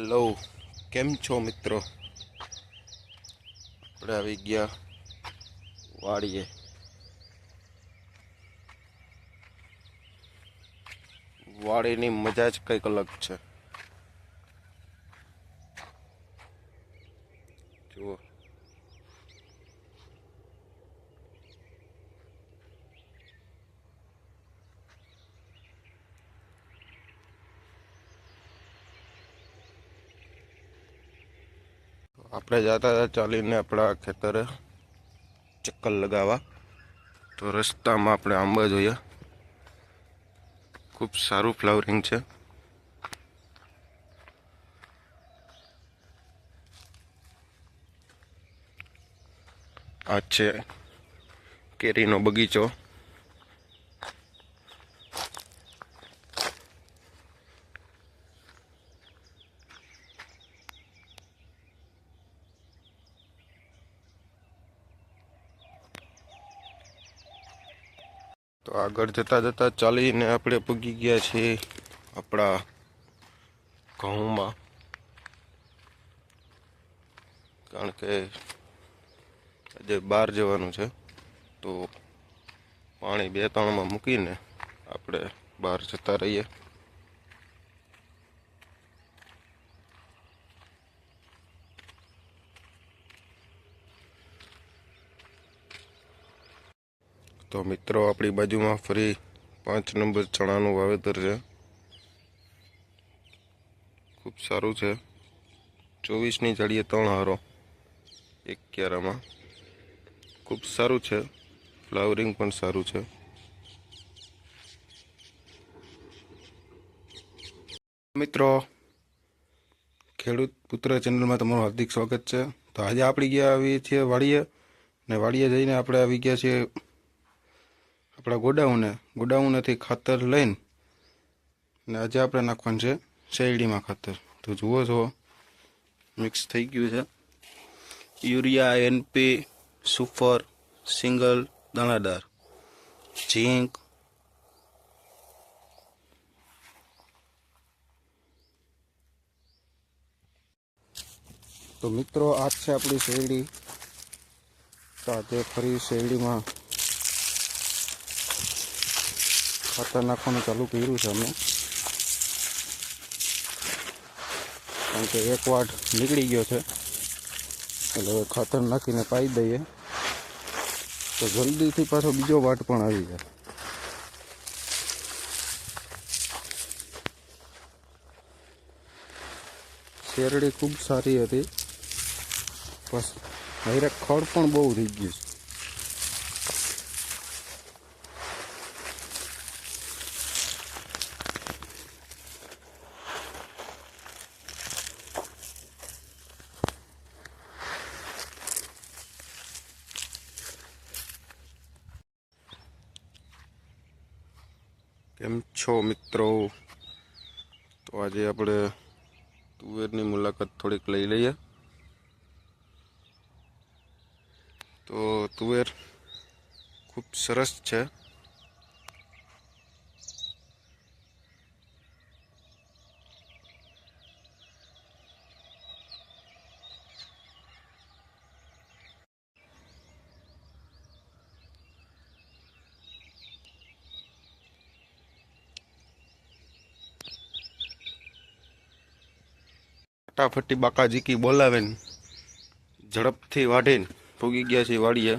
Hello કેમ છો મિત્રો? આપણે આવી ગયા વાડીએ. વાડીની મજા જ કંઈક અલગ છે. જુઓ. આપણે જતા હતા ચાલીને આપણા ખેતરે ચક્કર લગાવવા. તો રસ્તામાં આપણે આંબા જોઈએ ખૂબ સારું ફ્લાવરિંગ છે. આ છે કેરીનો બગીચો. તો આગળ જતા જતા ચાલીને આપણે પૂગી ગયા છીએ આપણા ઘઉંમાં. કારણ કે આજે બહાર જવાનું છે, તો પાણી બે ત્રણમાં મૂકીને આપણે બહાર જતા રહીએ. તો મિત્રો, આપણી બાજુમાં ફરી પાંચ નંબર ચણાનું વાવેતર છે. ખૂબ સારું છે. ચોવીસની જાડીએ ત્રણ હારો એક ક્યારામાં ખૂબ સારું છે. ફ્લાવરિંગ પણ સારું છે. મિત્રો, ખેડૂત પુત્ર ચેનલમાં તમારું હાર્દિક સ્વાગત છે. તો આજે આપણે ગયા આવીએ છીએ વાડીએ ને વાડીએ જઈને આપણે આવી ગયા છીએ આપણા ગોડાઉને, ગોડાઉનેથી ખાતર લઈને, ને આજે આપણે નાખવાનું છે શેરડીમાં ખાતર. તો જુઓ છો, મિક્સ થઈ ગયું છે. યુરિયા એનપી સુફર સિંગલ, દાણાદાર, ઝીંક, તો મિત્રો, આ છે આપણી શેરડી. તો આજે ફરી શેરડીમાં ખાતર નાખવાનું ચાલુ કર્યું છે અમે. કારણ કે એક વાટ નીકળી ગયો છે. એટલે હવે ખાતર નાખીને પાઈ દઈએ. તો જલ્દીથી પાછો બીજો વાટ પણ આવી જાય. શેરડી ખૂબ સારી હતી. બસ હવે ખડ પણ બહુ થઈ ગયું છે. કેમ છો મિત્રો? તો આજે આપણે તુવેરની મુલાકાત થોડીક લઈ લઈએ. તો તુવેર ખૂબ સરસ છે. ફટાફટી બાકાજીકી બોલાવે ને ઝડપથી વાઢીને ભૂગી ગયા છે વાડીએ.